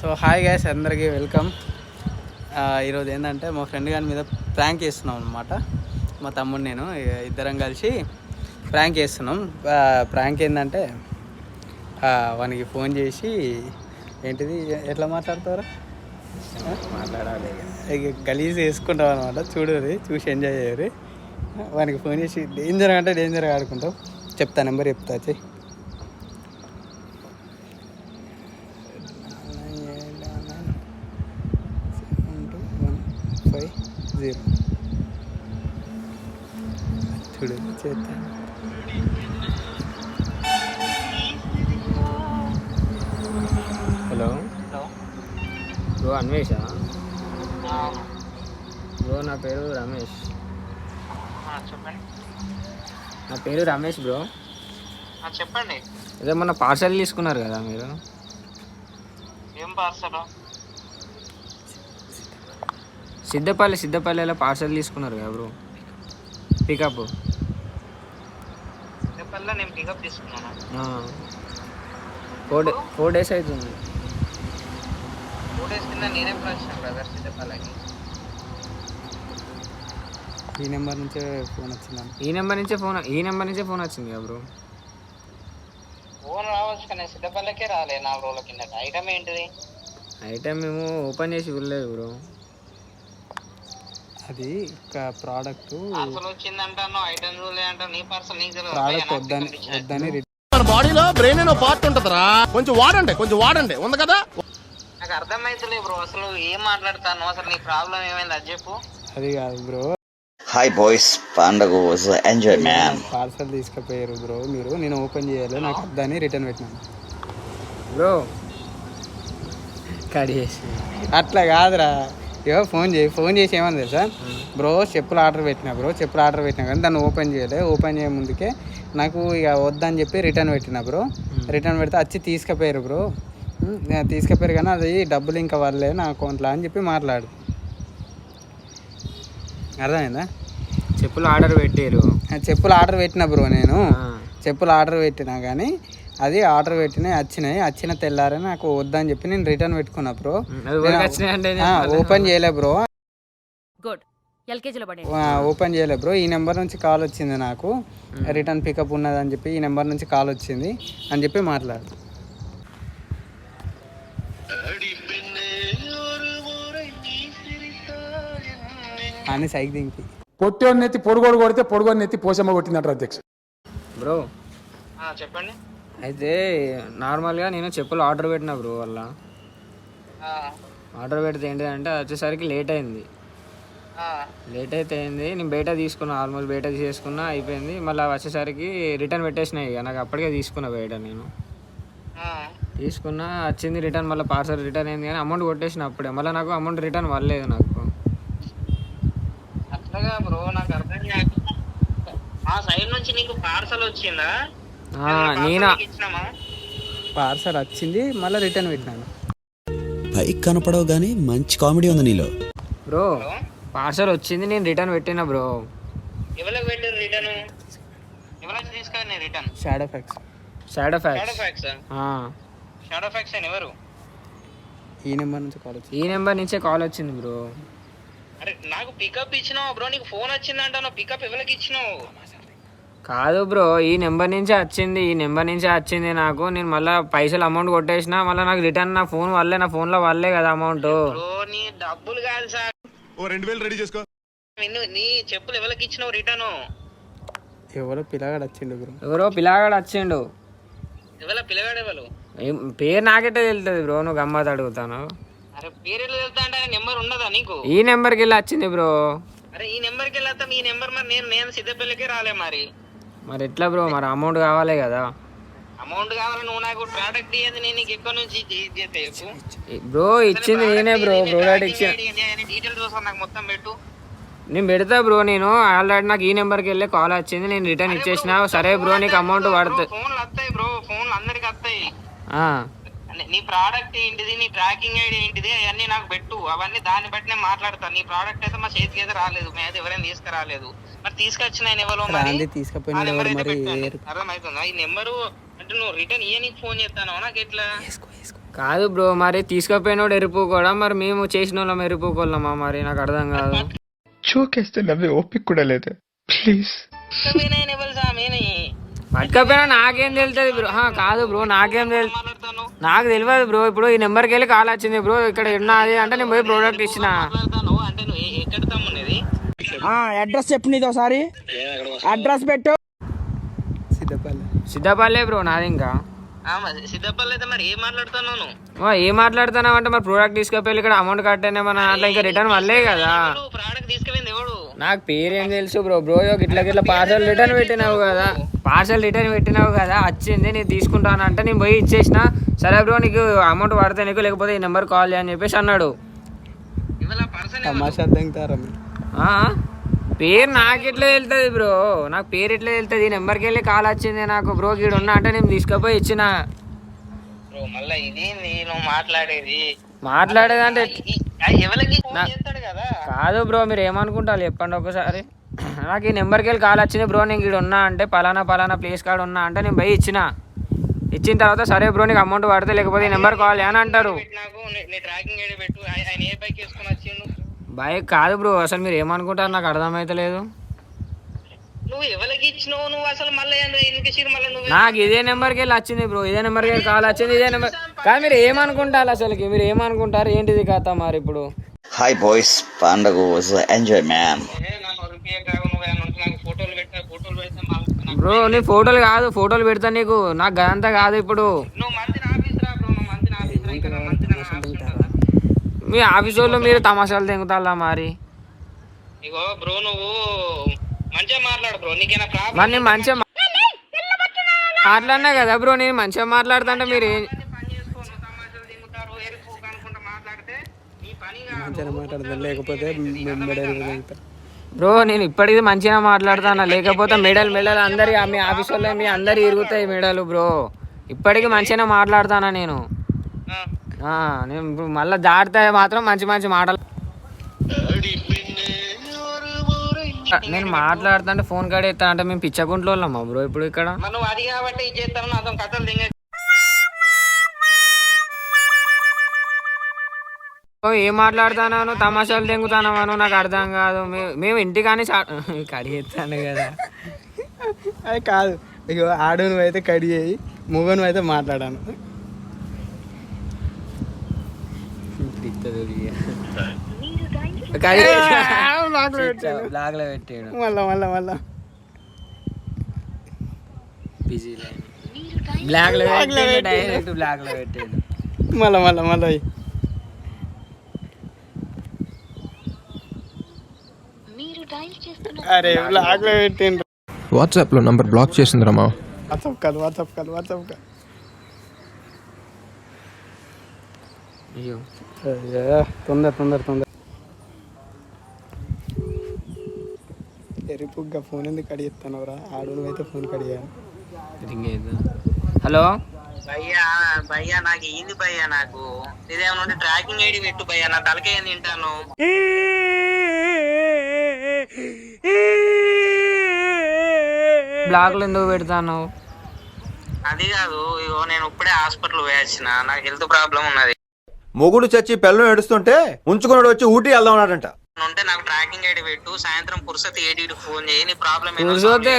So hi guys అందరికీ welcome. ఈరోజు ఏంటంటే మా ఫ్రెండ్ గారి మీద ప్రాంక్ చేస్తున్నాం అనమాట మా తమ్ముడు నేను ఇద్దరం కలిసి ప్రాంక్ చేస్తున్నాం. ప్రాంక్ ఏంటంటే వానికి ఫోన్ చేసి ఏంటిది ఎట్లా మాట్లాడతారు మాట్లాడాలి ఇక. గలీజ్ వేసుకుంటాం అనమాట చూడరు చూసి ఎంజాయ్ చేయరు. వానికి ఫోన్ చేసి డేంజర్ అంటే డేంజర్గా ఆడుకుంటాం చెప్తా నెంబర్ చెప్తా చెయ్యి హలో. బ్రో అన్వేషా? బ్రో నా పేరు రమేష్. చెప్పండి. నా పేరు రమేష్ బ్రో. చెప్పండి. అదే మొన్న పార్సల్ తీసుకున్నారు కదా మీరు? ఏం పార్సల్? సిద్ధపల్లి సిద్ధపల్లిలో పార్సల్ తీసుకున్నారు కదా బ్రో. పికప్ సిద్ధపల్లిలో నేను పికప్ తీసుకున్నాను. ఫోర్ డే ఫోర్ డేస్ అవుతుంది టూ డేస్ కింద నేనే వచ్చాను బ్రదర్ సిద్ధపల్లికి ఈ నెంబర్ నుంచే ఫోన్ వచ్చిందని ఈ నెంబర్ నుంచే ఫోన్ ఈ నెంబర్ నుంచే ఫోన్ వచ్చింది కదా బ్రో ఫోన్ రావచ్చు కానీ సిద్ధపల్లికే రాలే నాలుగు రోజుల కిందట. ఐటమ్ ఏంటిది? ఐటమ్ మేము ఓపెన్ చేసి వెళ్ళలేదు బ్రో అది ఒక ప్రోడక్ట్ పార్సల్ వచ్చిందంటాను ఐటమ్ చూడలే అంటాను నీ పార్సల్ తెలియదు. ప్రోడక్ట్ నాకు వద్దని. వద్దని మన బాడీలో బ్రెయిన్ అనే పార్ట్ ఉంటదిరా. కొంచెం వాడండి కొంచెం వాడండి. ఉంది కదా? నాకు అర్థమైతలే బ్రో అసలు ఏం మాట్లాడతాను? అసలు నీ ప్రాబ్లం ఏమైంది? అది చెప్పు. అది కాదు బ్రో. Hi boys, పండగ was enjoy man. పార్సల్ తీసుకుపోయారు బ్రో. మీరు నేను ఓపెన్ చేయాలి. నాకు వద్దని రిటర్న్ పెట్టినాను. బ్రో. కట్ చేసి అట్లా కాదురా. ఇగో ఫోన్ చేయి ఫోన్ చేసి ఏమని తెలుసా? బ్రో చెప్పులు ఆర్డర్ పెట్టినా బ్రో చెప్పులు ఆర్డర్ పెట్టినా కానీ దాన్ని ఓపెన్ చేయలే. ఓపెన్ చేయ ముందుకే నాకు ఇక వద్దని చెప్పి రిటర్న్ పెట్టిన బ్రో. రిటర్న్ పెడితే వచ్చి తీసుకుపోయారు బ్రో. తీసుకుపోయారు కానీ అది డబ్బులు ఇంకా వాళ్ళే నా అకౌంట్లో అని చెప్పి మాట్లాడు. అర్థమైందా? చెప్పులు ఆర్డర్ పెట్టారు. చెప్పులు ఆర్డర్ పెట్టిన బ్రో నేను. చెప్పులు ఆర్డర్ పెట్టినా కానీ అది ఆర్డర్ పెట్టినాయి వచ్చినాయి. వచ్చిన తెల్లారే నాకు వద్దని చెప్పి నేను రిటర్న్ పెట్టుకున్నా బ్రో. ఓపెన్ చేయలే బ్రో. గుడ్. ఎల్కేజీలో పడే ఆ, ఓపెన్ చేయలే బ్రో. ఈ నెంబర్ నుంచి కాల్ వచ్చింది నాకు. రిటర్న్ పికప్ ఉన్నదని చెప్పి ఈ నెంబర్ నుంచి కాల్ వచ్చింది అని చెప్పి మాట్లాడు అని సైక్ దింపి. పొట్టోని నెత్తి పొడుగోడు కొడితే పొడుగోని నెత్తి పోసమ్మ కొట్టిందంటారు అధ్యక్ష. బ్రో. ఆ, చెప్పండి. అయితే నార్మల్గా నేను చెప్పులు ఆర్డర్ పెట్టిన బ్రో వల్ల. ఆర్డర్ పెడితే ఏంటిదంటే వచ్చేసరికి లేట్ అయింది. లేట్ అయితే అయింది నేను బయట తీసుకున్నా ఆల్మోస్ట్ బయట తీసుకున్నా అయిపోయింది. మళ్ళీ వచ్చేసరికి రిటర్న్ పెట్టేసినాయి ఇక నాకు అప్పటికే తీసుకున్నా బయట నేను. తీసుకున్నా వచ్చింది రిటర్న్ మళ్ళీ పార్సల్ రిటర్న్ అయింది కానీ అమౌంట్ కొట్టేసిన అప్పుడే. మళ్ళీ నాకు అమౌంట్ రిటర్న్ వల్లేదు నాకు. అట్లాగా బ్రో నాకు అర్థం కాదు సైడ్ నుంచి నీకు పార్సల్ వచ్చిందా? నేనా? ఇచ్చినామా పార్సల్ వచ్చింది మళ్ళీ రిటర్న్ పెట్టినాను. పైకి కనపడవు కానీ మంచి కామెడీ ఉంది నీలో. బ్రో పార్సల్ వచ్చింది నేను రిటర్న్ పెట్టిన బ్రో. ఎవరికి పెట్టారు రిటర్న్? ఎవరికి తీసుకొని return? Shadowfax Shadowfax Shadowfax అని ఎవరు? ఈ నెంబర్ నుంచి కాల్ వచ్చింది. ఈ నెంబర్ నుంచే కాల్ వచ్చింది బ్రో. అరే నాకు పికప్ ఇచ్చినావు బ్రో నీకు ఫోన్ వచ్చిందంట నువ్వు పికప్ ఎవరికి ఇచ్చినావు? కాదు బ్రో ఈ నెంబర్ నుంచే వచ్చింది ఈ నెంబర్ నుంచే వచ్చింది నాకు. నేను మళ్ళీ పైసలు అమౌంట్ కొట్టేసిన మళ్ళీ నాకు రిటర్న్ నా ఫోన్ వల్లే నా ఫోన్లో వల్లే కదా అమౌంట్ బ్రో నీ డబ్బులు కాదు సార్. ఓ రెండు వేలు రెడీ చేసుకో. నీ చెప్పులు ఎవరికి ఇచ్చినావు రిటర్న్ ఎవరో పిల్లగాడు వచ్చిండు బ్రో. ఎవరో పిల్లగాడు వచ్చిండు. ఎవరి పిల్లగాడు ఎవరు? ఏం పేరు నాకైతే తెలుస్తుంది బ్రో నువ్వు గమ్మత్ అడుగుతాను. అరే పేరెళ్ళు వెళ్తా అంటే నెంబర్ ఉండదా నీకు? ఈ నెంబర్కి వెళ్ళి వచ్చింది బ్రో. అరే ఈ నెంబర్కి వెళ్తాం ఈ నెంబర్ మరి నేను నేను సిద్ధపల్లికే రాలే మరి. మరి ఎట్లా బ్రో? మరి అమౌంట్ కావాలి కదా. అమౌంట్ కావాలి నువ్వు నాకు ప్రోడక్ట్ ఇయ్యేది నేను నీకు ఎక్కడి నుంచి బ్రో ఇచ్చింది నేనే బ్రో ప్రోడక్ట్ ఇచ్చిన. డీటెయిల్స్ కోసం నాకు మొత్తం పెట్టు. నేను పెడతా బ్రో నేను ఆల్రెడీ నాకు ఈ నెంబర్కి వెళ్ళి కాల్ వచ్చింది నేను రిటర్న్ ఇచ్చేసిన. సరే బ్రో నీకు అమౌంట్ పడుతుంది ఫోన్లు వస్తాయి బ్రో ఫోన్లు అందరికి వస్తాయి నీ- ప్రోడక్ట్ ఏంటిది నీ ట్రాకింగ్ ఐడి ఏంటిది అవన్నీ నాకు పెట్టు. అవన్నీ దాన్ని బట్టి నేను మాట్లాడతాను నీ ప్రోడక్ట్ అయితే మా చేతికి అయితే రాలేదు మీ అయితే ఎవరైనా తీసుకురాలేదు. మరి తీసుకొచ్చిన ఆయన ఎవరో మరి? నెంబర్ ఎవరు మరి? అర్థమవుతుందా? ఈ నెంబరు అంటే నువ్వు రిటర్న్ ఇయ్య నీకు ఫోన్ చేస్తాను నాకు ఎట్లా? కాదు బ్రో మరి తీసుకుపోయినోడు ఎరుపుకోవడం మరి మేము చేసిన వాళ్ళం ఎరుపుకోవాలమ్మా మరి నాకు అర్థం కాదు. చోకేస్తే నవ్వే ఓపిక కూడా లేదు. ప్లీజ్. పట్టుకపోయినా నాకేం తెలుస్తుంది బ్రో. హా, కాదు బ్రో నాకేం తెలుసు నాకు తెలియదు బ్రో ఇప్పుడు ఈ నెంబర్కి వెళ్ళి కాల్ వచ్చింది బ్రో ఇక్కడ ఉన్నది అంటే నేను పోయి ప్రోడక్ట్ ఇచ్చిన. అంటే నువ్వు ఎ- ఎక్కడ తమ్మునేది అడ్రస్ చెప్పు నీది ఒకసారి. అడ్రస్ పెట్టు. సిద్ధపల్లి. సిద్ధపల్లే బ్రో నాది ఇంకా. సిద్ధపల్లి అయితే మరి ఏం మాట్లాడుతున్నావు ఏం అంటే మరి ప్రోడక్ట్ తీసుకుపోయి ఇక్కడ అమౌంట్ కట్టేనే మన దాంట్లో ఇంకా రిటర్న్ వల్లే కదా. ప్రోడక్ట్ తీసుకుపోయింది ఎవడు? నాకు పేరేం తెలుసు బ్రో బ్రో ఇట్లా ఇట్లా పార్సల్ రిటర్న్ పెట్టినావు కదా. పార్సల్ రిటర్న్ పెట్టినావు కదా వచ్చింది నేను తీసుకుంటాను అంటే నేను పోయి ఇచ్చేసిన. సరే బ్రో నీకు అమౌంట్ పడితే నీకు లేకపోతే ఈ నెంబర్ కాల్ చేయని చెప్పేసి అన్నాడు. తమాషా? పేరు నాకు ఎట్లా వెళ్తుంది బ్రో? నాకు పేరు ఎట్లా వెళ్తుంది ఈ నెంబర్కి వెళ్ళి కాల్ వచ్చింది నాకు. బ్రో గీడు ఉన్నా అంటే నేను తీసుకుపోయి ఇచ్చిన. బ్రో మళ్ళీ ఇది నువ్వు మాట్లాడేది. మాట్లాడేదంటే కదా? బ్రో మీరు ఏమనుకుంటారు చెప్పండి ఒకసారి. నాకు ఈ నెంబర్కి వెళ్ళి కాల్ వచ్చింది బ్రో నేను ఇక్కడ ఉన్నా అంటే పలానా పలానా ప్లేస్ కాడ ఉన్నా అంటే నేను పోయి ఇచ్చిన. ఇచ్చిన తర్వాత సరే బ్రో నీకు అమౌంట్ పడితే లేకపోతే ఈ నెంబర్ కాల్ అని అంటారు ట్రాకింగ్ పెట్టు ఆయ- ఆయన ఏ బైక్ వేసుకొని బైక్ కాదు బ్రో అసలు మీరు ఏమనుకుంటారు నాకు అర్థమైతలేదు నువ్వు ఎవరికి ఇచ్చినావు? నువ్వు అసలు మళ్ళీ నాకు ఇదే నెంబర్కి వెళ్ళి వచ్చింది బ్రో ఇదే నెంబర్కి వెళ్ళి కాల్ వచ్చింది ఇదే నెంబర్. కానీ మీరు ఏమనుకుంటారు అసలుకి? మీరు ఏమనుకుంటారు? ఏంటిది కథ మరి ఇప్పుడు? పెట్టా ఫోటోలు పెడితే మళ్ళీ నాకు- బ్రో నీ ఫోటోలు కాదు ఫోటోలు పెడతా నీకు. నాకు గదంతా కాదు ఇప్పుడు నువ్వు మంత్రి ఆఫీస్ రా బ్రో నువ్వు మంత్రి ఆఫీస్ రా ఇక్కడ మంత్రి ఆఫీస్ ఉంటుంది మీ ఆఫీస్ వాళ్ళు మీరు తమాషాలు తెంగుతారా మరి? ఇగో బ్రో నువ్వు మంచిగా మాట్లాడు బ్రో. నీకేనా ప్రాబ్లం మరి నేను మంచిగా మాట్లాడినా కదా బ్రో నేను మంచిగా మాట్లాడుతుంటే మీరు. మంచిగా లేకపోతే బ్రో నేను ఇప్పటికీ మంచిగా మాట్లాడుతాను లేకపోతే మెడల్ మెడల్ అందరి మీ ఆఫీస్ వాళ్ళే మీ అందరి ఇరుగుతాయి మెడలు బ్రో. ఇప్పటికీ మంచిగానే మాట్లాడతానా నేను. నేను ఇప్పుడు మళ్ళీ దాటితే మాత్రం మంచి మంచి మాటలు. నేను మాట్లాడుతుంటే ఫోన్ కాడ ఎత్తా అంటే మేము పిచ్చగుంట్లో వాళ్ళమ్మా బ్రో ఇప్పుడు ఇక్కడ? అది కాబట్టి ఏం మాట్లాడుతాను తమాషాలు తెంగుతానవాను నాకు అర్థం కాదు. మేము ఇంటికాని కడిగెత్తాను కదా. అది కాదు. ఇక ఆడు నువ్వైతే కడి చేయి మూగ నువ్వైతే మాట్లాడాను. బ్లాగ్లో పెట్టాడు మళ్ళా మళ్ళా మళ్ళా బిజీ బ్లాక్లో పెట్టాడు డైరెక్ట్ బ్లాక్లో పెట్టాడు మళ్ళా మళ్ళా మళ్ళా అరే బ్లాక్లో పెట్టిండ్రు వాట్సాప్లో నంబర్ బ్లాక్ చేసిందిరా మా WhatsApp call WhatsApp call WhatsApp call అయ్యో, తొందర తొందర తొందర. ఎరిపుగ్గా ఫోన్ ఎందుకు కడిగిస్తానవరా ఆడు నువ్వైతే ఫోన్ కడిగాను రింగ్ అయిందా హలో భయ్యా భయ్యా నాకు ఏంది భయ్యా నాకు? ఇదేమన్నా ఉంటే ట్రాకింగ్ ఐడి పెట్టు భయ్యా నా తలకే తింటాను? బ్లాక్లో ఎందుకు పెడతాను అది కాదు ఇగో నేను ఇప్పుడే హాస్పిటల్ పోయాల్సిన నాకు హెల్త్ ప్రాబ్లం ఉన్నది. మొగుడు చచ్చి పిల్లం ఏడుస్తుంటే ఉంచుకున్నాడు వచ్చి ఊటీ వెళ్దాం అన్నాడంట. ఉంటే నాకు ట్రాకింగ్ ఐడి పెట్టు సాయంత్రం పురుషత్ ఏడి ఫోన్ చేయి నీ ప్రాబ్లం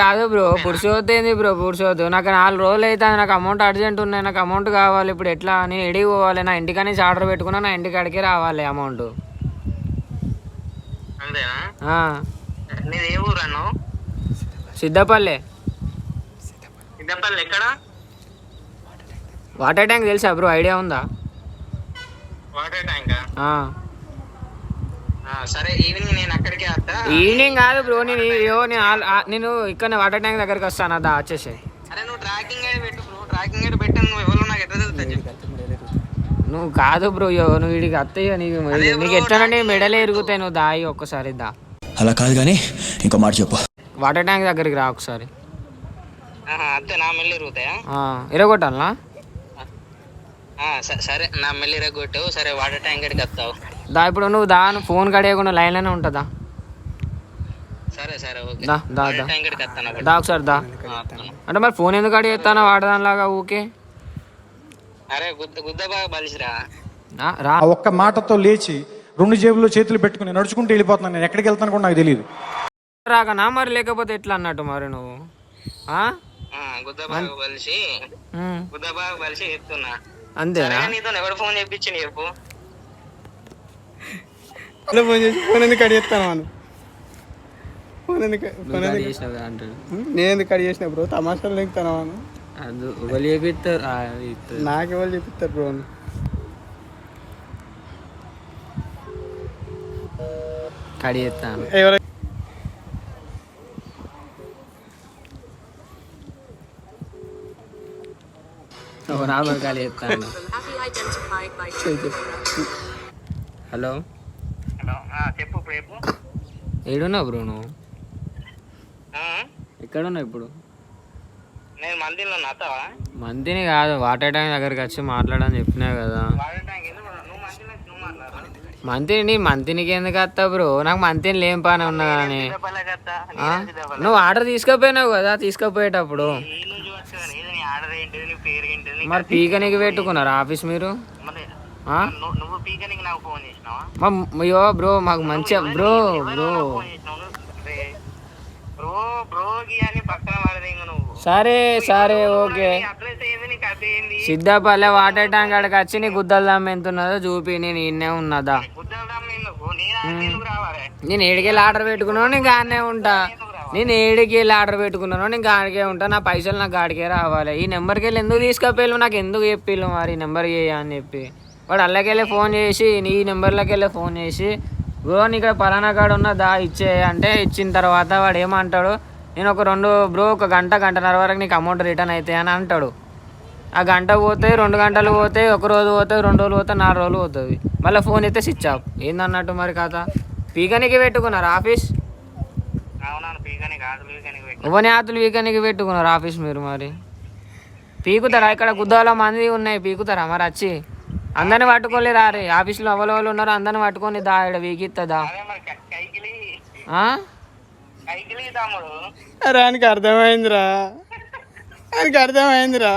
కాదు బ్రో పురుషోత్తే ఏంది బ్రో పురుషోత్తు నాకు నాలుగు రోజులు అయితే నాకు అమౌంట్ అర్జెంట్ ఉన్నాయి నాకు అమౌంట్ కావాలి ఇప్పుడు ఎట్లా నేను ఎడికి పోవాలి నా ఇంటికి నుంచి ఆర్డర్ పెట్టుకున్నా నా ఇంటికి అడిగి రావాలి అమౌంట్ అంతేనా? నీది ఏ ఊరు అను సిద్ధపల్లె సిద్ధపల్లి ఎక్కడ? వాటర్ ట్యాంక్ తెలుసా బ్రో ఐడియా ఉందా? వాటర్ ట్యాంక్ ఆ. సరే ఈవినింగ్ నేను అక్కడికే వస్తా. ఈవినింగ్ కాదు బ్రో నేను అయ్యో నేను నేను ఇక్కడ వాటర్ ట్యాంక్ దగ్గరికి వస్తాను అదా వచ్చేసి అరే నువ్వు ట్రాకింగ్ ఐడి పెట్టు బ్రో ట్రాకింగ్ ఐడి పెట్టాను నువ్వు ఎవరు నాకు ఎట్లా తెలుస్తుంది నువ్వు కాదు బ్రో నువ్వు వీడికి అత్తయ్యో నీకు నీకు ఎట్లా మెడలే ఎరుగుతాయి నువ్వు దాయి ఒక్కసారి దా. అలా కాదు కానీ ఇంకో మాట చెప్పు. వాటర్ ట్యాంక్ దగ్గరికి రా ఒకసారి. అంతే నా మెల్లి ఇరుగుతాయా ఆ, ఇరగొట్టాలనా ఆ, స- సరే నా మెల్లి ఇరగొట్టావు సరే వాటర్ ట్యాంక్ కాడికి వస్తావు దా ఇప్పుడు నువ్వు దా నువ్వు ఫోన్ కడియకుండా లైన్లోనే ఉంటుందా సరే సరే ఓకే. దా దా దా. ట్యాంక్ వస్తాను. దా ఒకసారి దా. అంటే మరి ఫోన్ ఎందుకు అడిగేస్తాను వాడదానిలాగా ఊకే? అరే గుద్ద గుద్ద బాగా బలిసిరా. రా. ఒక్క మాటతో లేచి రెండు జేబుల్లో చేతులు పెట్టుకుని నడుచుకుంటూ వెళ్ళిపోతున్నాను నేను. ఎక్కడికి వెళ్తాను కూడా నాకు తెలియదు రాకనా మరి? లేకపోతే ఎట్లా అన్నట్టు మరి నువ్వు? ఆ? గుద్ద బాగా బలిసి గుద్ద బాగా బలిసి ఎత్తున్నా. అంతేనా? నీతో ఎవడు ఫోన్ చేయించింది చెప్పు. అలా ఫోన్ చేసి ఫోన్ ఎందుకు కట్ చేస్తాను మనం ఫోన్ ఎందుకు ఫోన్ అంటాడు. నేను ఎందుకు కట్ చేసిన బ్రో? తమాషాలు మనం అది చేపిస్తారు. నాకు ఎవరు చెప్తారు బ్రో? కడిగేస్తాను ఎవరు కడిగేస్తాను హలో. హలో. చెప్పు ఏడున్నావు బ్రో నువ్వు? ఎక్కడున్నావు ఇప్పుడు? నేను మందిలో నాతావా మంతిని కాదు వాటర్ ట్యాంక్ దగ్గరికి వచ్చి మాట్లాడని చెప్పినా కదా. మంతిని మంతినికి ఎందుకు వస్తా బ్రో? నాకు మంతిని లేం పని ఉన్నా కానీ? నువ్వు ఆర్డర్ తీసుకుపోయినావు కదా తీసుకుపోయేటప్పుడు ఈ నుంచి వచ్చు కదా ఏది నీ ఆర్డర్ ఏంటిది నీ పేరు ఏంటిది నీ మరి పీకనికి పెట్టుకున్నారు ఆఫీస్ మీరు? నాకు అయ్యో బ్రో మాకు మంచిగా బ్రో బ్రో. సరే సరే ఓకే. సిద్ధాపల్లె వాటర్ ట్యాంక్ కాడికి వచ్చి నీ గుద్దల దమ్మ ఎంత ఉన్నదో చూపి నేను ఇన్నే ఉన్నదా? నేను ఏడికెళ్ళి ఆర్డర్ పెట్టుకున్నావు నేను గానే ఉంటా. నేను ఏడికి వెళ్ళి ఆర్డర్ పెట్టుకున్నాను నేను గాడికే ఉంటా నా పైసలు నాకు గాడికే రావాలి. ఈ నెంబర్కి వెళ్ళి ఎందుకు తీసుకపోయాను నాకు ఎందుకు చెప్పిళ్ళు మరి ఈ నెంబర్ చేయ అని చెప్పి. వాడు అల్లకెళ్ళి ఫోన్ చేసి నీ నెంబర్లోకి వెళ్ళి ఫోన్ చేసి బ్రో నీ ఇక్కడ పలానా కాడ ఉన్నదా ఇచ్చే. అంటే ఇచ్చిన తర్వాత వాడు ఏమంటాడు? నేను ఒక రెండు బ్రో ఒక గంట గంటన్నర వరకు నీకు అమౌంట్ రిటర్న్ అవుతాయి అని అంటాడు. ఆ గంట పోతే రెండు గంటలు పోతే ఒక రోజు పోతే రెండు రోజులు పోతే నాలుగు రోజులు పోతుంది. మళ్ళీ ఫోన్ అయితే స్విచ్ ఆఫ్ ఏందన్నట్టు మరి కథ? పీకనికి పెట్టుకున్నారు ఆఫీస్? ఉవని ఆతులు వీకనికి పెట్టుకున్నారు ఆఫీస్ మీరు మరి. పీకుతారా? ఇక్కడ గుద్దాలో మంది ఉన్నాయి పీకుతారా మరి వచ్చి అందరిని పట్టుకోలే రారే ఆఫీస్లో ఎవరు ఉన్నారు అందరిని పట్టుకొని దా ఇక్కడ వీకిస్తుందా అదే మరి కై- కైకిలి. కైకిలి తమ్ముడు. అరే ఆయనకి అర్థమైందిరా. ఆయనకి అర్థమైందిరా.